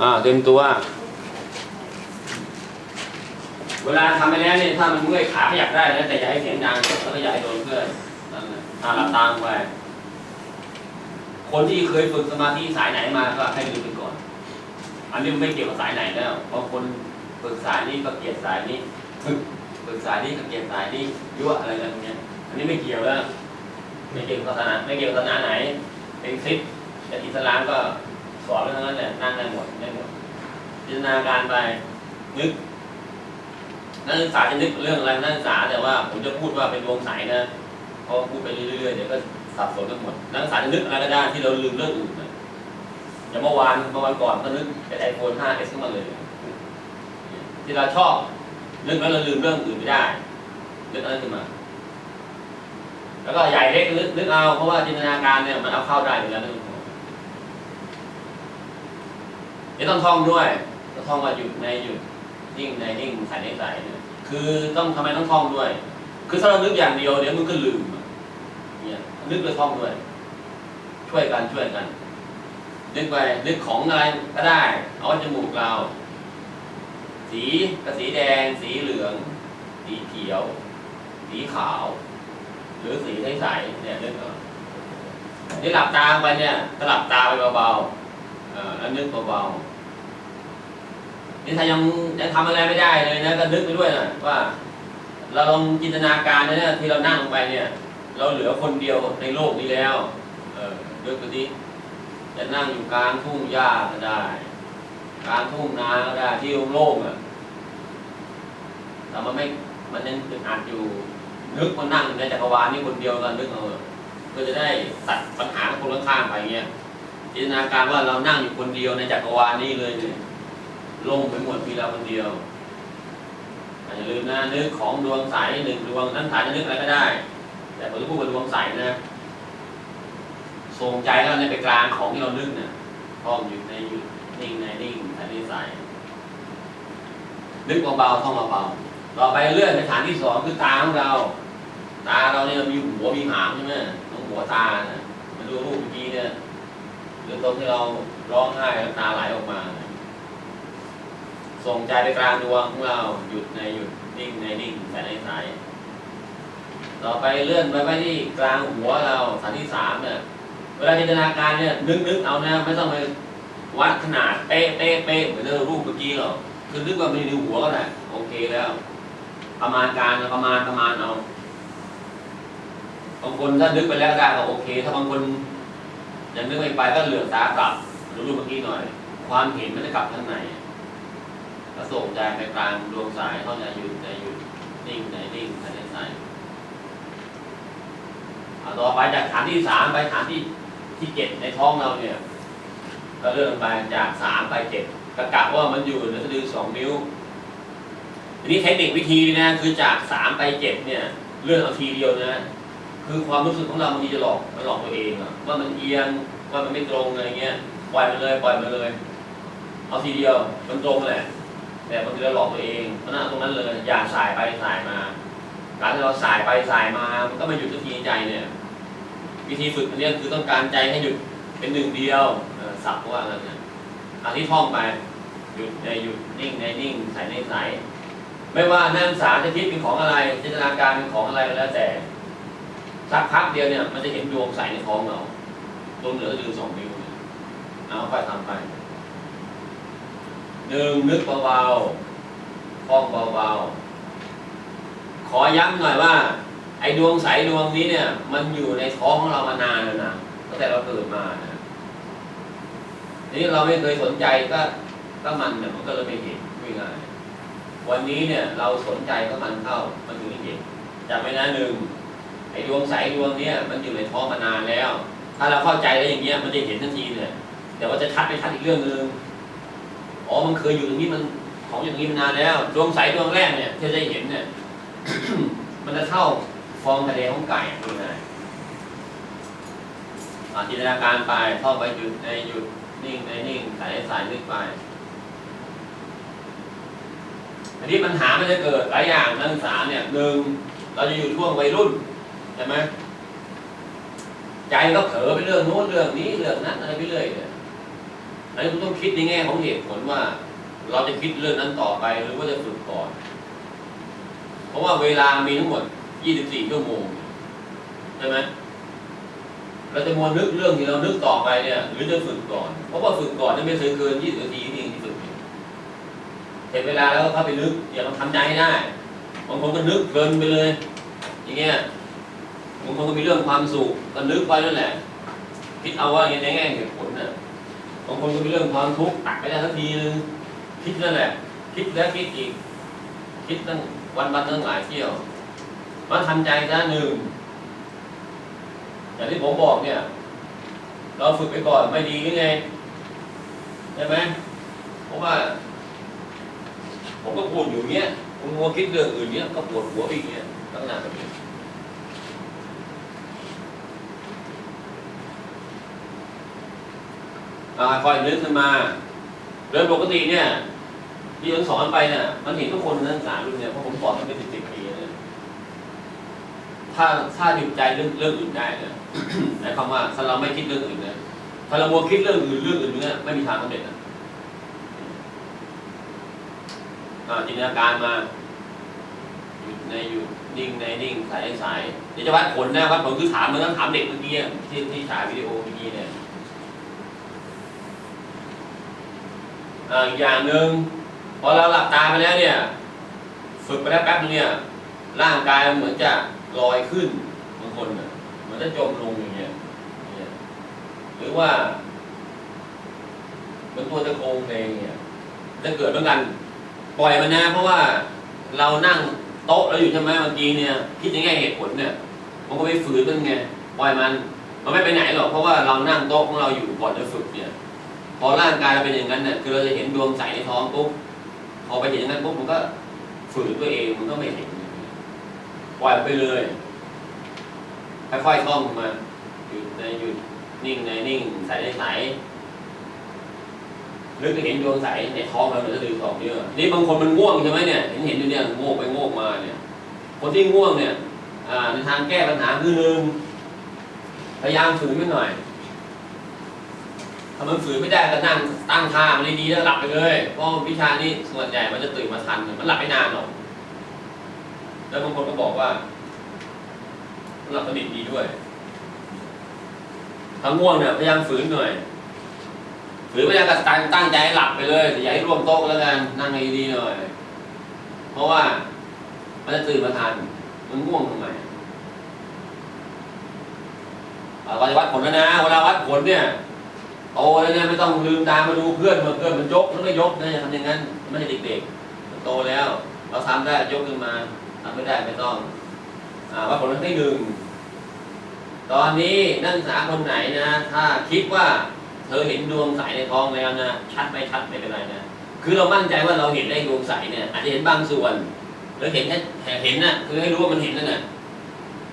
อ่าเต็มตัว เวลาทำไปแล้วเนี่ยถ้ามันเมื่อยขาขยับได้นะแต่อย่าให้เสียงดังแล้วก็อย่าให้โดนเพื่อนนั่นแหละอ่าหลับตาลงไปคนที่เคยฝึกสมาธิสายไหนมาก็ให้ลืมไปก่อน อันนี้ไม่เกี่ยวกับสายไหนแล้วบางคนฝึกสายนี้ก็เกลียดสายนี้ฝึกฝึกสายนี้ก็เกลียดสายนี้ยั่วอะไรกันเงี้ย อันนี้ไม่เกี่ยวแล้วไม่เกี่ยวกับศาสนาไม่เกี่ยวกับศาสนาไหน เป็นคริสต์แต่อิสลามก็ สอนเรื่องนั้นแหละนั่งได้หมดได้หมดพิจารณาการไปนึกนักศึกษาจะนึกเรื่องอะไรนักศึกษาแต่ว่าผมจะพูดว่าเป็นวงใสนะพราะพูดไปเรื่อยๆเดี๋ยวก็สับสนกันหมดนักศึกษาจะนึกอะไรก็ได้ที่เราลืมเรื่องอื่นนะอย่างเมื่อวานเมื่อวันก่อนก็นึกเป็นไอโฟน 5s ขึ้นมาเลย ที่เราชอบนึกแล้วเราลืมเรื่องอื่นไม่ได้นึกอะไรขึ้นมา แล้วก็ใหญ่เล็กนึกนึกเอาเพราะว่าจินตนาการเนี่ยมันเอาเข้าได้อยู่แล้วนึก เดี๋ยวต้องท่องด้วยต้องท่องว่าหยุดในหยุดนิ่งในนิ่งใส่ในใส่เนี่ยคือต้องทำไมต้องท่องด้วย คือถ้าเรานึกอย่างเดียวเดี๋ยวมันก็ลืมเนี่ยนึกด้วยท่องด้วย ช่วยกันช่วยกันนึกไปนึกของอะไรก็ได้ เอาไว้จมูกเรา สีกับสีแดง สีเหลือง สีเขียว สีขาว หรือสีใสๆเนี่ยนึกเอานี่หลับตาไปเนี่ยถ้าหลับตาไปเบาๆ แล้วนึกเบาๆนี่ถ้ายังยังทำอะไรไม่ได้เลยนะก็นึกไปด้วยนะว่า เราลองจินตนาการนะเนี่ยที่เรานั่งลงไปเนี่ย เราเหลือคนเดียวในโลกนี้แล้วเออนึกดูดิจะนั่งอยู่กลางทุ่งหญ้าก็ได้กลางทุ่งนาก็ได้ที่โล่งๆอะแต่มันไม่มันยังอึดอัดอยู่นึกว่านั่งในจักรวาลนี่คนเดียวกันนึกเอาเพื่อจะได้ตัดปัญหาของคนข้างๆไปเงี้ย จินตนาการว่าเรานั่งอยู่คนเดียวในจักรวาลนี่เลยเนี่ยโล่งไปหมดมีเราคนเดียวอย่าลืมนะนึกของดวงใสหนึ่งดวงนั้นถ่ายจะนึกอะไรก็ได้ แต่ผมจะพูดว่าดวงใสนะส่งใจเราในไปกลางของที่เรานึกเนี่ยท่องหยุดในหยุดนิ่งในนิ่งใสในใสนึกเบาๆท่องเบาๆต่อไปเลื่อนไปฐานที่สองคือตาของเรา ตาเราเนี่ยมีหัวมีหางใช่ไหมตรงหัวตานะมาดูรูปเมื่อกี้เนี่ย หรือตรงที่เราร้องไห้น้ำตาไหลออกมา ส่งใจไปกลางดวงของเราหยุดในหยุดนิ่งในนิ่งใส่ในใสต่อไปเลื่อนไปไว้ที่กลางหัวเราฐานที่สามเนี่ยเวลาจินตนาการเนี่ยนึกนึกเอานะไม่ต้องไปวัดขนาดเป๊ะเป๊ะเป๊ะเหมือนเรารูปเมื่อกี้หรอกคือนึกว่ามันอยู่ในหัวก็ได้โอเคแล้ว ประมาณการประมาณประมาณเอาบางคนถ้านึกไปแล้วได้ก็โอเค ถ้าบางคน ยังนึกไม่ไปก็เหลือบตากลับดูรูปเมื่อกี้หน่อย ความเห็นมันจะกลับข้างในก็ส่งใจไปกลางดวงสายเข้าใจหยุดใจหยุดนิ่งใจนิ่งใจใจเอาต่อไปจากฐานที่สามไปฐานที่ที่เจ็ดในท้องเราเนี่ย ก็เลื่อนไปจากสามไปเจ็ดกะกะว่ามันอยู่เหนือสะดือสองนิ้วทีนี้เทคนิควิธีนะคือจากสามไปเจ็ดเนี่ยเลื่อนเอาทีเดียวนะ คือความรู้สึกของเราบางทีจะหลอกมันหลอกตัวเองอะว่ามันเอียงว่ามันไม่ตรงอะไรเงี้ยปล่อยมันเลยปล่อยมันเลย เอาทีเดียวมันตรงแหละ แต่บางทีเราหลอกตัวเองเพราะนั้นตรงนั้นเลยอย่าสายไปสายมาการที่เราสายไปสายมามันก็ไม่หยุดสักทีใจเนี่ย วิธีฝึกอันเนี้คือต้องการใจให้หยุดเป็นหนึ่งเดียวสับว่างั้นเนี่ยอันที่ท่องไปหยุดในหยุดนิ่งในนิ่งใส่ในใสไม่ว่านักศึกษาจะคิดเป็นของอะไรจินตนาการเป็นของอะไรก็แล้วแต่ สักพักเดียวเนี่ยมันจะเห็นดวงใสในท้องเราตรงเหนือดือสองนิ้วเอาค่อยทำไปหนึ่งนึกเบาๆท่องเบาๆ ขอย้ำหน่อยว่า ไอ้ดวงใสดวงนี้เนี่ย มันอยู่ในท้องของเรามานานแล้วนะตั้งแต่เราเกิดมานะทีนี้เราไม่เคยสนใจก็ก็มันเนี่ยมันก็เลยไม่เห็นไม่ง่ายวันนี้เนี่ยเราสนใจก็มันเข้ามันถึงเห็นจำไว้นะหนึ่ง ไอ้ดวงใสดวงเนี้ยมันอยู่ในท้องมานานแล้ว ถ้าเราเข้าใจแล้วอย่างเงี้ยมันจะเห็นทันทีเนี่ยแต่ว่าจะชัดไม่ชัดอีกเรื่องหนึ่งอ๋อมันเคยอยู่ตรงนี้มันของอย่างนี้มานานแล้ว ดวงใสดวงแรกเนี่ยที่จะเห็นเนี่ยมันจะเท่าฟองทะเลของไก่ดูนะอาจินตนาการไปท่องไปหยุดในหยุดนิ่งในนิ่งสายสายนึกไปอันนี้ปัญหามันจะเกิดหลายอย่างนักศึกษาเนี่ยหนึ่งเราจะอยู่ช่วงวัยรุ่น ใช่ไหมใจก็เผลอไปเรื่องโน้นเรื่องนี้เรื่องนั้นอะไรไปเรื่อยเนี่ยอันนี้คุณต้องคิดในแง่ของเหตุผลว่า เราจะคิดเรื่องนั้นต่อไปหรือว่าจะฝึกก่อน เพราะว่าเวลามีทั้งหมด 24 ชั่วโมงใช่ไหมเราจะมัวนึกเรื่องที่เรานึกต่อไปเนี่ย หรือจะฝึกก่อน เพราะว่าฝึกก่อนนี่ไม่เคยเกิน 20 นาทีนี่ที่ฝึกเสร็จเวลาแล้วก็เข้าไปนึกอย่ามาทำใจให้ได้บางคนก็นึกเพลินไปเลย อย่างเงี้ย บางคนก็มีเรื่องความสุขก็นึกไปนั่นแหละคิดเอาว่าอย่างในแง่เหตุผลนะบางคนก็มีเรื่องความทุกข์ตัดไปได้ทันทีนึงคิดนั่นแหละ คิดแล้วคิดอีก คิดตั้งวันวันตั้งหลายเที่ยวมาทำใจซะหนึ่งอย่างที่ผมบอกเนี่ย เราฝึกไปก่อนไม่ดีหรือไงใช่ไหมเพราะว่า ผมก็พูดอยู่เงี้ยผมมัวคิดเรื่องอื่นเนี้ยก็ปวดหัวอีกเงี้ยตั้งนานแบบนี้ อ่าคอยนึกขึ้นมาโดยปกติเนี่ยที่ผมสอนไปเนี่ยมันเห็นทุกคนนักศึกษารุ่นเนี่ยเพราะผมสอนมาเป็นสิบสิบปีเนี่ยถ้าถ้าหยุดใจเรื่องเรื่องอื่นได้เนี่ยหมายความว่าถ้าเราไม่คิดเรื่องอื่นเนี่ยถ้าเรามัวคิดเรื่องอื่นเรื่องอื่นเนี่ยไม่มีทางสำเร็จนะอ่าจินตนาการมาหยุดในหยุดนิ่งในนิ่งสายในสายเดี๋ยวจะวัดผลนะวัดผลคือถามมือนกันถามเด็กเมื่อกี้ที่ที่ฉายวิดีโอเมื่อกี้เนี่ย อ่าอีกอย่างหนึ่งพอเราหลับตาไปแล้วเนี่ย ฝึกไปแล้วแป๊บนึงเนี่ย ร่างกายมันเหมือนจะลอยขึ้นบางคนน่ะเหมันจะจมลงอย่างเงี้ยหรือว่าเหมันตัวจะโครงเพลงเนี่ยจะเกิดเหมือนกัน ปล่อยมันนะ เพราะว่าเรานั่งโต๊ะเราอยู่ใช่ไหมเมื่อกี้เนี่ย คิดในแง่เหตุผลเนี่ย มันก็ไปฝืนมันไงปล่อยมัน มันไม่ไปไหนหรอกเพราะว่าเรานั่งโต๊ะของเราอยู่ก่อนจะฝึกเนี่ย อร่างกายเราเป็นอย่างนั้นเนี่ยคือเราจะเห็นดวงใสในท้องปุ๊บพอไปเห็นอย่างนั้นปุ๊บมันก็ฝืนตัวเองมันก็ไม่เห็นปล่อยไปเลยค่อยๆท่องมาหยุดในหยุดนิ่งในนิ่งใสในใสนึกไปเห็นดวงใสในท้องเราเนี่ยจะดูสองเยอะนี่บางคนมันง่วงใช่ไหมเนี่ยเห็นเห็นอยู่เนี่ยง่ไปง่มาเนี่ยคนที่ง่วงเนี่ยอ่าในทางแก้ปัญหาคือหนึ่งพยายามฝืนไว้หน่อย ถ้ามันฝืนไม่ได้ก็นั่งตั้งท่ามันดีๆแล้วหลับไปเลยเพราะวิชานี้ส่วนใหญ่มันจะตื่นมาทันมันหลับไม่นานหรอกแล้วบางคนก็บอกว่ามันหลับสนิทดีด้วยถ้าง่วงเนี่ยพยายามฝืนหน่อยฝืนไม่ได้ก็ตั้งตั้งใจให้หลับไปเลยอย่าให้ร่วมโต๊ะแล้วกันนั่งให้ดีๆหน่อย เพราะว่ามันจะตื่นมาทันมันง่วงทำไมเราจะวัดผลแล้วนะเวลาวัดผลเนี่ย โตแล้วเนี่ยไม่ต้องลืมตามาดูเพื่อนเมื่อเพื่อนมันยกแล้วก็ยกนะอย่าทำอย่างนั้นไม่ใช่เด็กๆมันโตแล้ว เราทำได้ยกขึ้นมาทำไม่ได้ไม่ต้องอาว่าผลที่หนึ่งตอนนี้นักศึกษาคนไหนนะ ถ้าคิดว่าเธอเห็นดวงใสในท้องแล้วนะชัดไม่ชัดไม่เป็นไรนะคือเรามั่นใจว่าเราเห็นได้ดวงใสเนี่ยอาจจะเห็นบางส่วนหรือเห็นแค่เห็นน่ะคือให้รู้ว่ามันเห็นนั่นน่ะ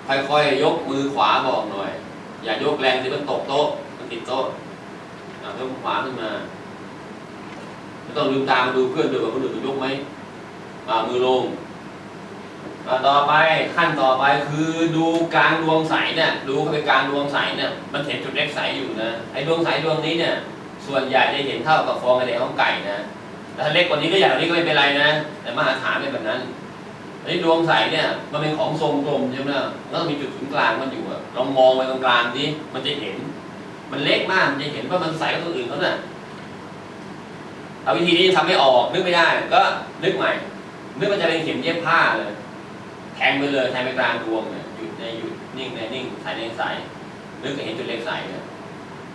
ค่อยๆยกมือขวาบอกหน่อย อย่ายกแรงสิมันตกโต๊ะมันติดโต๊ะ ยกขวาขึ้นมาไม่ต้องลืมตามาดูเพื่อนด้วยว่าคนอื่นมันยกไหมอ่ามือลงต่อไปขั้นต่อไปคือดูกลางดวงใสเนี่ยดูเข้าไปกลางดวงใสเนี่ยมันเห็นจุดเล็กใสอยู่นะไอ้ดวงใสดวงนี้เนี่ย ส่วนใหญ่จะเห็นเท่ากับฟองกระเดของไก่นะแต่ถ้าเล็กกว่านี้ก็ใหญ่กว่านี้ก็ไม่เป็นไรนะ แต่มหาฐานเป็นแบบนั้นไอ้ดวงใสเนี่ยมันเป็นของทรงกลมใช่ไหมล่ะแล้วมีจุดศูนย์กลางมันอยู่อะลองมองไปตรงกลางนี้มันจะเห็น มันเล็กมากมันจะเห็นว่ามันใสกว่าตัวอื่นเขาน่ะเอาวิธีนี้ทำไม่ออกนึกไม่ได้ ก็นึกใหม่นึกว่าจะเป็นเข็มเย็บผ้าเลย แทงไปเลยแทงไปกลางดวงเนี่ยหยุดในหยุดนิ่งในนิ่งใสในใสนึกจะเห็นจุดเล็กใสเนี่ย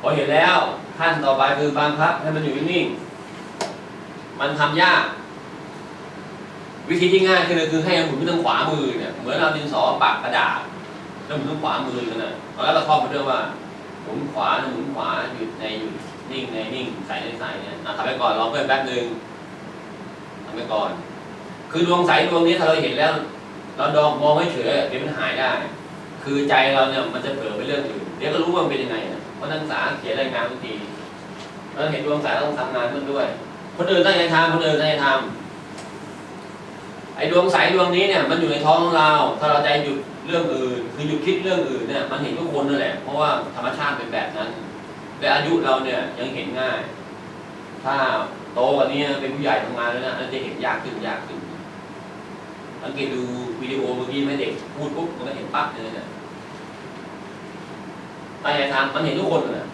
พอเห็นแล้วขั้นต่อไปคือบังคับให้มันอยู่นิ่งมันทำยาก วิธีที่ง่ายคือคือให้หมุนไปทางขวามือเนี่ยเหมือนเราดินสอปักกระดาษแล้วหมุนทางขวามือกันนะแล้วเราท่องไปด้วยว่า หมุนขวาหมุนขวาหยุดในหยุดนิ่งในนิ่งใสในใสเนี่ยทำไปก่อนลองเพิ่มแป๊บหนึ่งทำไปก่อน คือดวงใสดวงนี้ถ้าเราเห็นแล้ว เราดองมองไม่เฉยเดี๋ยวมันหายได้ คือใจเราเนี่ยมันจะเผลอไปเรื่องอื่นเดี๋ยวก็รู้ว่ามันเป็นยังไงนะเพราะนักศึกษาเขียนรายงานทุกทีเราเห็นดวงใสต้องทำงานมันด้วย คนอื่นตั้งใจทำคนอื่นตั้งใจทำไอ้ดวงใสดวงนี้เนี่ย มันอยู่ในท้องของเรา ถ้าเราใจหยุด เรื่องอื่นคือหยุดคิดเรื่องอื่นเนี่ยมันเห็นทุกคนนั่นแหละเพราะว่าธรรมชาติเป็นแบบนั้น แต่อายุเราเนี่ยยังเห็นง่าย ถ้าโตกว่านี้เป็นผู้ใหญ่ทำงานแล้วนะอันจะเห็นยากขึ้นยากขึ้นสังเกตดูวิดีโอเมื่อกี้ไม่เด็กพูดปุ๊บมันก็เห็นปั๊บเลยนะตั้งใจทำมันเห็นทุกคนนะ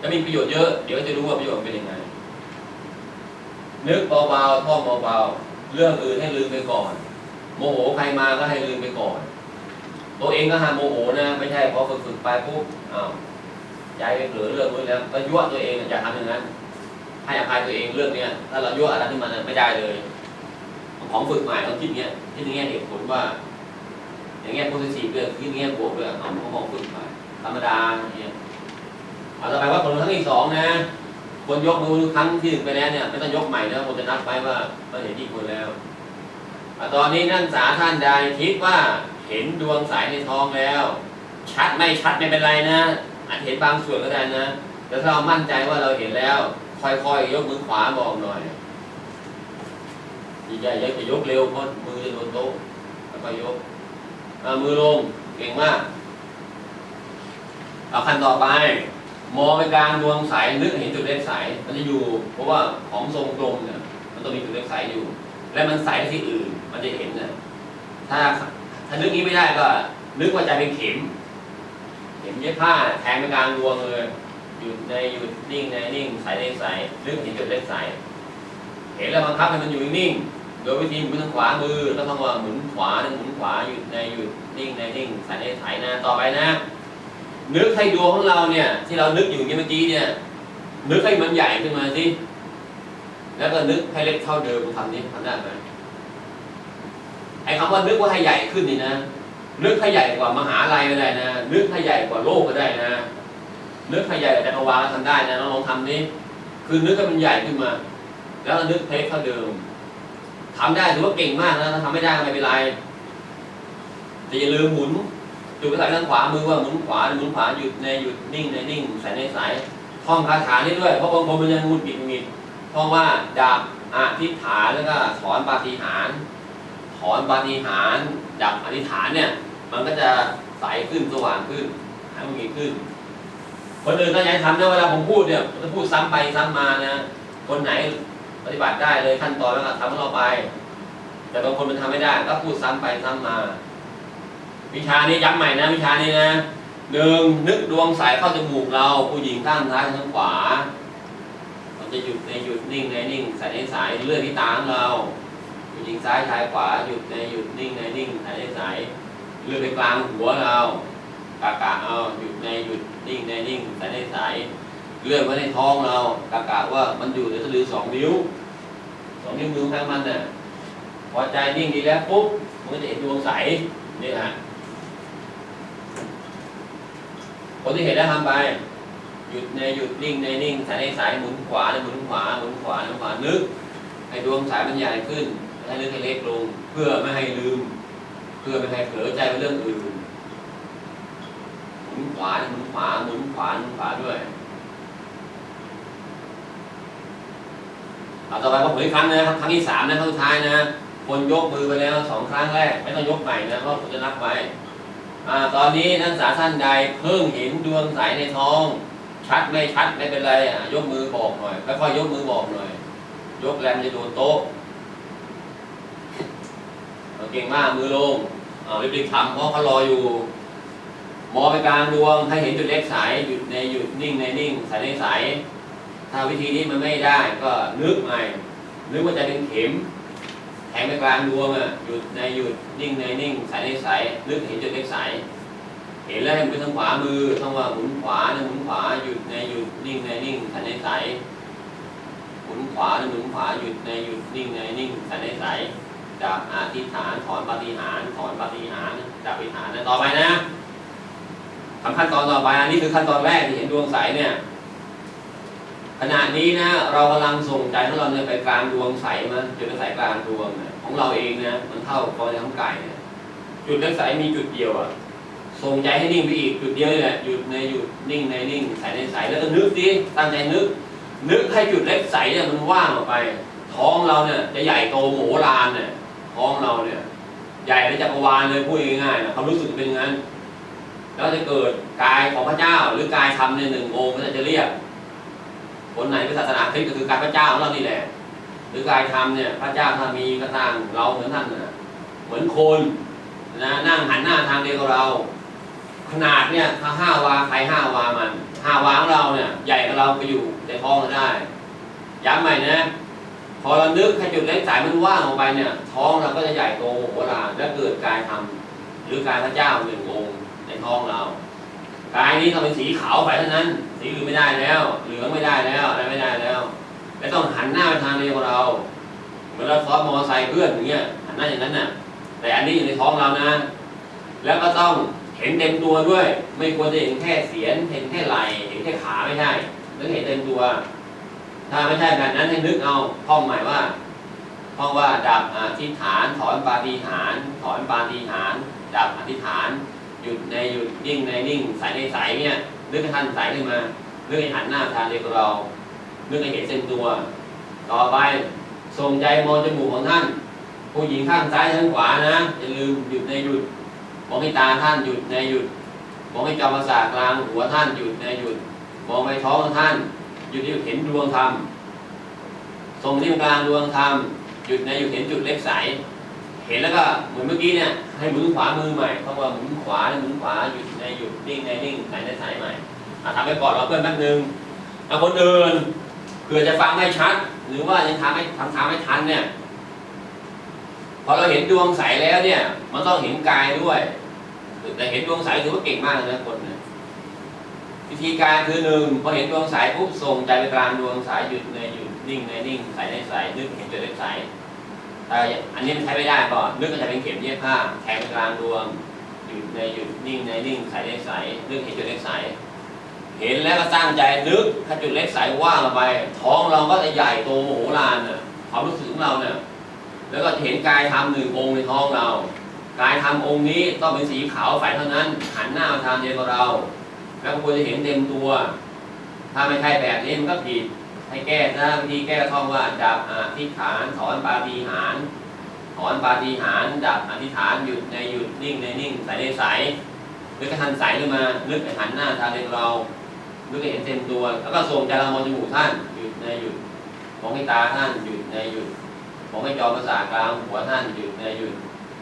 จะมีประโยชน์เยอะ เดี๋ยวจะรู้ว่าประโยชน์เป็นยังไงนึกเบาๆท่องเบาๆเรื่องอื่นให้ลืมไปก่อน โมโหใครมาก็ให้ลืมไปก่อน ตัวเองก็ห้ามโมโหนะ ไม่ใช่พอฝึกๆไปปุ๊บอ้าวย้ายไปเผลอเรื่องนู้นแล้วก็ยั่วตัวเองอย่าทำอย่างนั้น ให้อภัยตัวเองเรื่องเนี้ยถ้าเรายั่วอะไรที่มันไม่ได้เลย ของฝึกใหม่ต้องคิดเงี้ยคิดเงี้ยเหตุผลว่า อย่างเงี้ยโพสิทีฟด้วยคิดเงี้ยบวกด้วยเอาของฝึกใหม่ธรรมดาอย่างเงี้ยเอาต่อไปว่าผลครั้งที่สองนะคนยกมือครั้งที่หนึ่งไปแล้วเนี่ยไม่ต้องยกใหม่นะผมจะนับไปว่าเราเห็นที่คนแล้ว ตอนนี้นักศึกษาท่านใดคิดว่าเห็นดวงใสในท้องแล้ว ชัดไม่ชัดไม่เป็นไรนะอาจเห็นบางส่วนก็ได้นะแต่ถ้าเรามั่นใจว่าเราเห็นแล้ว ค่อยๆยกมือขวาบอกหน่อยอย่าอย่าอย่ายกเร็วเพราะมือจะโดนโต๊ะแล้วก็ยกมือลงเก่งมากเอาขั้นต่อไปมองไปกลางดวงใสนึกเห็นจุดเล็กใสมันจะอยู่ เพราะว่าของทรงกลมเนี่ยมันต้องมีจุดเล็กใสอยู่ และมันใสที่อื่น มันจะเห็นนะถ้าถ้านึกนี้ไม่ได้ก็ นึกว่าใจเป็นเข็ม เข็มเย็บผ้าแทงไปกลางดวงเลยหยุดในหยุดนิ่งในนิ่งใสในใสนึกเห็นจุดเล็กใสเห็นแล้วบังคับให้มันอยู่นิ่งๆโดยวิธีหมุนทางขวามือแล้วต้องว่าหมุนขวาหมุนขวาหยุดในหยุดนิ่งในนิ่งใสในใสนะต่อไปนะ นึกให้ดวงของเราเนี่ย ที่เรานึกอยู่เมื่อกี้เนี่ย นึกให้มันใหญ่ขึ้นมาสิ แล้วก็นึกให้เล็กเท่าเดิมทำนี้ทำได้ไหมไอ้คำว่านึกว่าให้ใหญ่ขึ้นนี่นะ นึกให้ใหญ่กว่ามหาลัยก็ได้นะ นึกให้ใหญ่กว่าโลกก็ได้นะ นึกให้ใหญ่กว่าจักรวาลก็ทำได้นะลองทำนี้ คือนึกให้มันใหญ่ขึ้นมา แล้วนึกเพลเท่าเดิมทำได้ถือว่าเก่งมากนะถ้าทำไม่ได้ก็ไม่เป็นไรแต่อย่าลืมหมุนจุดกระสายทางขวามือว่าหมุนขวาหมุนขวาหยุดในหยุดนิ่งในนิ่งใส่ในสายท่องคาถานี้ด้วยเพราะบางคนมันยังงุดหงิดหงุด หงิดท่องว่าดาบอธิษฐานแล้วก็ถอนปาฏิหารถอนปาฏิหารดับอธิษฐานเนี่ย มันก็จะใสขึ้นสว่างขึ้นหายงุดหงิดขึ้น คนอื่นก็ยังทำนะเวลาผมพูดเนี่ยผมจะพูดซ้ำไปซ้ำมานะคนไหนปฏิบัติได้เลยขั้นตอนแล้วก็ทำของเราไป แต่บางคนมันทำไม่ได้ก็พูดซ้ำไปซ้ำมา วิชานี้ย้ำใหม่นะวิชานี้นะหนึ่งนึกดวงสายเข้าจมูกเรา ผู้หญิงข้างซ้ายข้างขวา เราจะหยุดในหยุดนิ่งในนิ่งสายในสายเลื่อนที่ตาของเราผู้หญิงซ้ายชายขวาหยุดในหยุดนิ่งในนิ่งสายในสายเลื่อนไปกลางหัวเรากากะเอาหยุดในหยุดนิ่งในนิ่งสายในสายเลื่อนมาในท้องเรากากะว่ามันอยู่ในสะดือสองนิ้วสองนิ้วมือข้างมันน่ะพอใจนิ่งดีแล้วปุ๊บมันก็จะเห็นดวงใสนี่ฮะคนที่เห็นแล้วทำไป ยุดในหยุดนิ่งในนิ่งสายในสายหมุนขวาในหมุนขวาหมุนขวาหมุนขวานึกให้ดวงสายมันใหญ่ขึ้นให้นึกให้เล็กลง เพื่อไม่ให้ลืม เพื่อไม่ให้เผลอใจไปเรื่องอื่นหมุนขวาหมุนขวาหมุนขวาหมุนขวาด้วยเอาต่อไปพอผลอีกครั้งนะครับครั้งที่สามนะครั้งสุดท้ายนะคนยกมือไปแล้วสองครั้งแรก ไม่ต้องยกใหม่นะเพราะผมจะนับไว้อ่าตอนนี้นักศึกษาท่านใดเพิ่งเห็นดวงใสในท้อง ชัดไม่ชัดไม่เป็นไรอะยกมือบอกหน่อยค่อยๆยกมือบอกหน่อย ยกแรงจะโดนโต๊ะเก่งมากมือลงเอารีบๆทำเพราะเขารออยู่ มองไปกลางดวงให้เห็นจุดเล็กใสหยุดในหยุดนิ่งในนิ่งใสในใสถ้าวิธีนี้มันไม่ได้ก็นึกใหม่นึกว่าจะเป็นเข็มแทงไปกลางดวงอะหยุดในหยุดนิ่งในนิ่งใสในใสนึกเห็นจุดเล็กใส เห็นแล้วให้มันไปทางขวามือต้องว่าหมุนขวานะหมุนขวาหยุดในหยุดนิ่งในนิ่งใสในใสหมุนขวานะหมุนขวาหยุดในหยุดนิ่งในนิ่งใสในใสดับอธิษฐานถอนปฏิหารถอนปฏิหารย์ดับปฏิหารนะต่อไปนะทำขั้นตอนต่อไปอันนี้คือขั้นตอนแรกที่เห็นดวงใสเนี่ยขณะนี้นะเรากำลังส่งใจของเราเนี่ยไปกลางดวงใสมาจุดเล็กใสกลางดวงของเราเองนะมันเท่ากับในท้องไก่เนี่ยจุดเล็กใสมีจุดเดียวอะ ส่งใจให้นิ่งไปอีกจุดเดียวนี่แหละหยุดในหยุดนิ่งในนิ่งใสในใสแล้วก็นึกดิตั้งใจนึก นึกให้จุดเล็กใสเนี่ยมันว่างออกไป ท้องเราเนี่ยจะใหญ่โตโหมลานเนี่ยท้องเราเนี่ย ใหญ่ในจักรวาลเลยพูดง่ายๆนะความรู้สึกเป็นงั้น แล้วจะเกิดกายของพระเจ้า หรือกายธรรมในหนึ่งองค์ก็จะเรียกคนไหนเป็นศาสนาคริสต์ก็คือกายพระเจ้าของเรานี่แหละหรือกายธรรมเนี่ยพระเจ้าถ้ามีก็สร้างเราเหมือนท่านนะเหมือนคนนะนั่งหันหน้าทางเดียวกับเรา ขนาดเนี่ยถ้าห้าวาใครห้าวามันห้าวาของเราเนี่ยใหญ่กว่าเราไปอยู่ในท้องเราได้ย้ำใหม่นะพอเรานึกให้จุดเล็กสายมันว่างออกไปเนี่ย ท้องเราก็จะใหญ่โตโหฬารและเกิดกายธรรมหรือกายพระเจ้าหนึ่งองค์ในท้องเรากายนี้ต้องเป็นสีขาวไปเท่านั้น สีอื่นไม่ได้แล้ว เหลืองไม่ได้แล้วอะไรไม่ได้แล้วและต้องหันหน้าไปทางเดียวกับเราเหมือนเราซ้อนมอเตอร์ไซค์เพื่อนอย่างเงี้ยหันหน้าอย่างนั้นน่ะ แต่อันนี้อยู่ในท้องเรานะ แล้วก็ต้อง เห็นเต็มตัวด้วย ไม่ควรจะเห็นแค่เสียน เห็นแค่ไหล่เห็นแค่ขาไม่ใช่ต้องเห็นเต็มตัว ถ้าไม่ใช่แบบนั้นให้นึกเอาท่องหม่ว่าท่องว่าดับอธิษฐาน ถอนปาฏิหารย์ถอนปาฏิหารย์ดับอธิษฐานหยุดในหยุดนิ่งในนิ่งใสในใสเนี่ยนึกให้ท่านใสขึ้นมานึกให้หันหน้าทางเดียวกับเรานึกให้เห็นเส้นตัว ต่อไปส่งใจมองจมูกของท่าน ผู้หญิงข้างซ้ายข้างขวานะอย่าลืมหยุดในหยุด องให้ตาท่านหยุดในหยุด มองให้จอประสาทกลางหัวท่านหยุดในหยุด มองไปท้องท่านหยุดในหยุดเห็นดวงธรรมส่งที่กลางดวงธรรมหยุดในหยุดเห็นจุดเล็กใสเห็นแล้วก็เหมือนเมื่อกี้เนี่ยให้หมุนขวามือใหม่เพราะว่าหมุนขวาหมุนขวาหยุดในหยุดนิ่งในนิ่งใสในใสใหม่อะทำไปก่อนเราเพื่อนแป๊บนึงเอาคนอื่นเผื่อจะฟังไม่ชัด หรือว่ายังทำไม่ทำทำไม่ทันเนี่ย พอเราเห็นดวงใสแล้วเนี่ย มันต้องเห็นกายด้วย แต่เห็นดวงใสถือว่าเก่งมากเลยนะคนเนี่ยวิธีการคือหนึ่งพอเห็นดวงใสปุ๊บส่งใจไปกลางดวงใสหยุดในหยุดนิ่งในนิ่งใสในใสนึกเห็นจุดเล็กใสแต่อันนี้มันใช้ไม่ได้ก่อนนึกก็จะเป็นเข็มเย็บผ้าแทงไปกลางดวงหยุดในหยุดนิ่งในนิ่งใสในใสนึกเห็นจุดเล็กใสเห็นแล้วก็ตั้งใจนึกถ้าจุดเล็กใสว่างออกไป ท้องเราก็จะใหญ่โตโมโหลานน่ะความรู้สึกของเราเนี่ย แล้วก็เห็นกายธรรมหนึ่งองค์ในท้องเรา กายธรรมองค์นี้ต้องเป็นสีขาวใสเท่านั้น หันหน้ามาทางเดียวกับเรา แล้วควรจะเห็นเต็มตัว ถ้าไม่ใช่แบบนี้มันก็ผิด ให้แก้นะวิธีแก้ท่องว่าดับอธิษฐานถอนปาฏิหารถอนปาฏิหารดับอธิษฐานหยุดในหยุดนิ่งในนิ่งใสในใสนึกให้ทันใสขึ้นมานึกให้หันหน้าทางเดียวกับเรานึกให้เห็นเต็มตัว แล้วก็ส่งใจเรามองจมูกท่านหยุดในหยุดมองให้ตาท่านหยุดในหยุด มองให้จอประสาทกลางหัวท่านหยุดในหยุด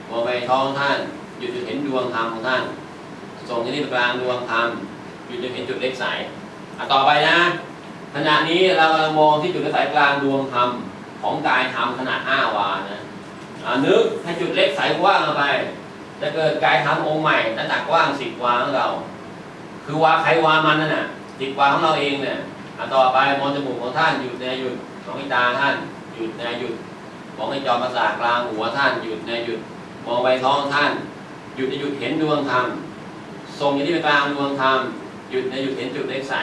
มองไปท้องท่านหยุดจะเห็นดวงธรรมของท่าน ส่งที่นี่กลางดวงธรรมหยุดจะเห็นจุดเล็กใสอะต่อไปนะขณะนี้เรากำลังมองที่จุดเล็กใสกลางดวงธรรมของกายธรรมขนาด5วานะอะนึกให้จุดเล็กใสกว้างไปจะเกิดกายธรรมองค์ใหม่น้ำหนักกว้าง10วาของเรา คือวาใครวามันนั่นน่ะสิบวาของเราเองเนี่ยอะต่อไปมองจมูกของท่านหยุดในหยุดมองให้ตาท่านหยุดในหยุด มองให้จอประสาทกลางหัวท่านหยุดในหยุดมองไปท้องท่าน หยุดในหยุดเห็นดวงธรรมส่งอยู่ที่ไปกลางดวงธรรมหยุดในหยุดเห็นจุดเล็กใส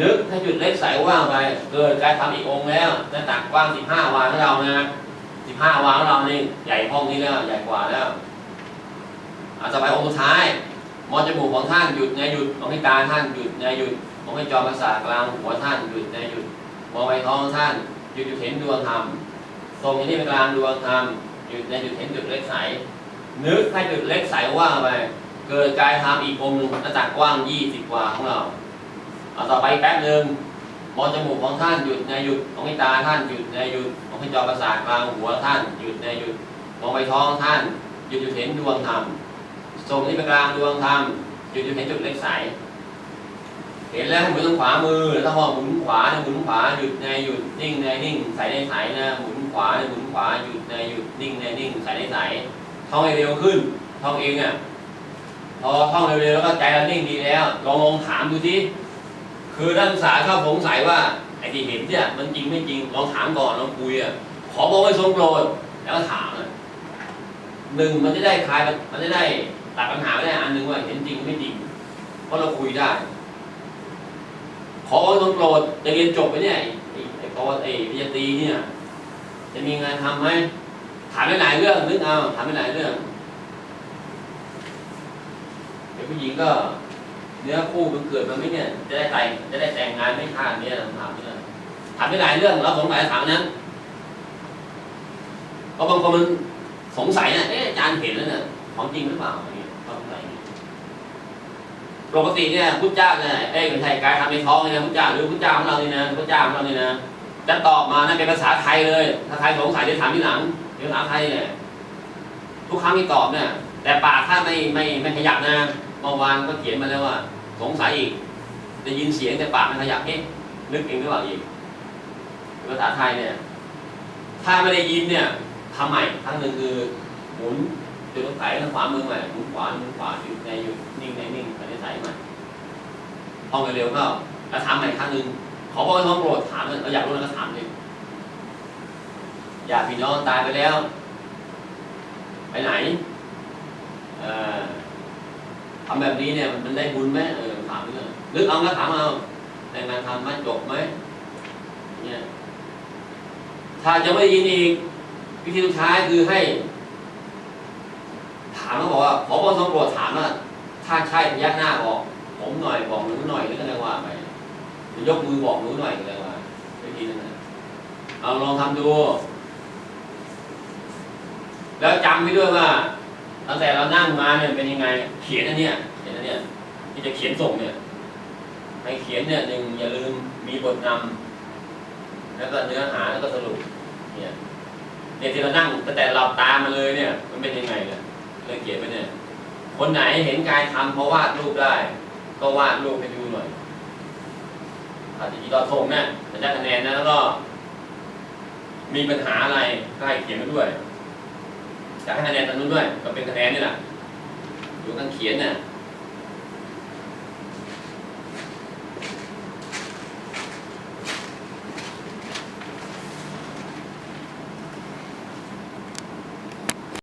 นึกถ้าจุดเล็กใสว่างไปเกิดการทำอีกองค์แล้วหน้าตักกว้างสิบห้าวาของเรานะสิบห้าวาของเรานี่ใหญ่ห้องนี้แล้วใหญ่กว่าแล้วอาจจะไปองค์สุดท้ายมองจมูกของท่านหยุดในหยุดมองให้ตาท่านหยุดในหยุดมองให้จอประสาทกลางหัวท่านหยุดในหยุดมองไปท้องท่านหยุดหยุดเห็นดวงธรรม ทรงอย่างนี้เป็นกลางดวงธรรมหยุดในจุดเห็นจุดเล็กใส นึกให้จุดเล็กใสว่างไป เกิดกายธรรมอีกองค์หนึ่งหน้าตักกว้างยี่สิบกว่าของเราเอาต่อไปแป๊บหนึ่งมองจมูกของท่านหยุดในหยุดมองให้ตาท่านหยุดในหยุดมองให้จอประสาทกลางหัวท่านหยุดในหยุดมองไปท้องท่านหยุดหยุดเห็นดวงธรรมทรงนี้เป็นกลางดวงธรรมหยุดหยุดเห็นจุดเล็กใสเห็นแล้วหมุนทางขวามือแล้วถ้าว่าหมุนขวาเนี่ยหมุนขวาหยุดในหยุดนิ่งในนิ่งใสในใสนะหมุน ขวาเนี่ยหมุนขวาหยุดในหยุดนิ่งในนิ่งใสในใสท่องให้เร็วขึ้นท่องเองอะพอท่องเร็วๆแล้วก็ใจเรานิ่งดีแล้วลองลองถามดูสิคือนักศึกษาชอบสงสัยว่าไอ้ที่เห็นเนี่ยมันจริงไม่จริงลองถามก่อนลองคุยอะขอบอกให้ทรงโปรดแล้วก็ถามอะหนึ่งมันจะได้คลายมันจะได้ตัดปัญหาได้อันหนึ่งว่าเห็นจริงไม่จริงเพราะเราคุยได้ ขอทรงโปรดจะเรียนจบไปเนี่ยไอ้ไอ้ไอ้ปวไอ้ปริญญาตรีเนี่ย จะมีงานทำไหมถามไปหลายเรื่องนึกเอาถามไปหลายเรื่องเด็กผู้หญิงก็ เนื้อคู่มันเกิดมาไหมเนี่ย จะได้แต่งจะได้แต่งงานไม่ท่าเนี่ยถามเนี่ยถามไปหลายเรื่องเราสงสัยถามนั้นเพราะบางคนมันสงสัยนะเอ๊ะอาจารย์เห็นแล้วเนี่ยของจริงหรือเปล่าอะไรเงี้ยเขาสงสัยปกติเนี่ยพุทธเจ้าเนี่ยเอ้ยไม่ใช่กายทำในท้องเนี่ยนะพุทธเจ้าหรือพุทธเจ้าของเราเนี่ยนะพุทธเจ้าของเราเนี่ยนะ จะตอบมานั่นเป็นภาษาไทยเลยถ้าใครสงสัยจะถามที่หลังเดี๋ยวถามไทยเนี่ยทุกครั้งที่ตอบเนี่ย แต่ปากถ้าไม่ไม่ไม่ขยับนะเมื่อวานก็เขียนมาแล้วว่า สงสัยอีกได้ยินเสียงแต่ปากไม่ขยับเอ๊ะนึกเองหรือเปล่าอีกภาษาไทยเนี่ย ถ้าไม่ได้ยินเนี่ยทำใหม่ครั้งหนึ่งคือหมุนจุดสงสัยทางขวามือใหม่หมุนขวาหมุนขวาหยุดในหยุดนิ่งในนิ่งภายในใสใหม่ท่องเร็วๆก็แล้วถามใหม่ครั้งหนึ่ง ขอบอกให้น้องโปรดถามเลยเราอยากรู้แล้วก็ถามเลยอยากพี่น้องตายไปแล้ว ไปไหนทำแบบนี้เนี่ยมันได้บุญไหมเออถามเลยนึกเอาแล้วถามเอาได้งานทำไหมจบไหมเนี่ยถ้าจะไม่ยินอีกวิธีสุดท้ายคือให้ ถามแล้วบอกว่าขอบอสำรวจถามว่าถ้าใช่พยักหน้าบอก ผมหน่อยบอกหนูหน่อยหรืออะไรว่าไป ยกมือบอกหนูหน่อยอะไรว่าวิธีนั้นนะเอาลองทำดู แล้วจำไว้ด้วยว่าตั้งแต่เรานั่งมาเนี่ยเป็นยังไง เขียนอันเนี้ยเขียนอันเนี้ยที่จะเขียนส่งเนี่ยให้เขียนเนี่ยหนึ่งอย่าลืมมีบทนำแล้วก็เนื้อหาแล้วก็สรุปเนี่ยเนี่ยที่เรานั่งตั้งแต่เราตามมาเลยเนี่ย มันเป็นยังไงเนี่ยเลยเขียนไปเนี่ยคนไหนเห็นกายทำเพราะวาดรูปได้ ก็วาดรูปให้ดูหน่อย ถ้าจะจีรอทงเนี่ยจะได้คะแนนนะแล้วก็ มีปัญหาอะไรก็ให้เขียนมาด้วยจะให้คะแนนตรงนู้นด้วย ก็เป็นคะแนนนี่แหละอยู่ข้งเขียนเนี่ย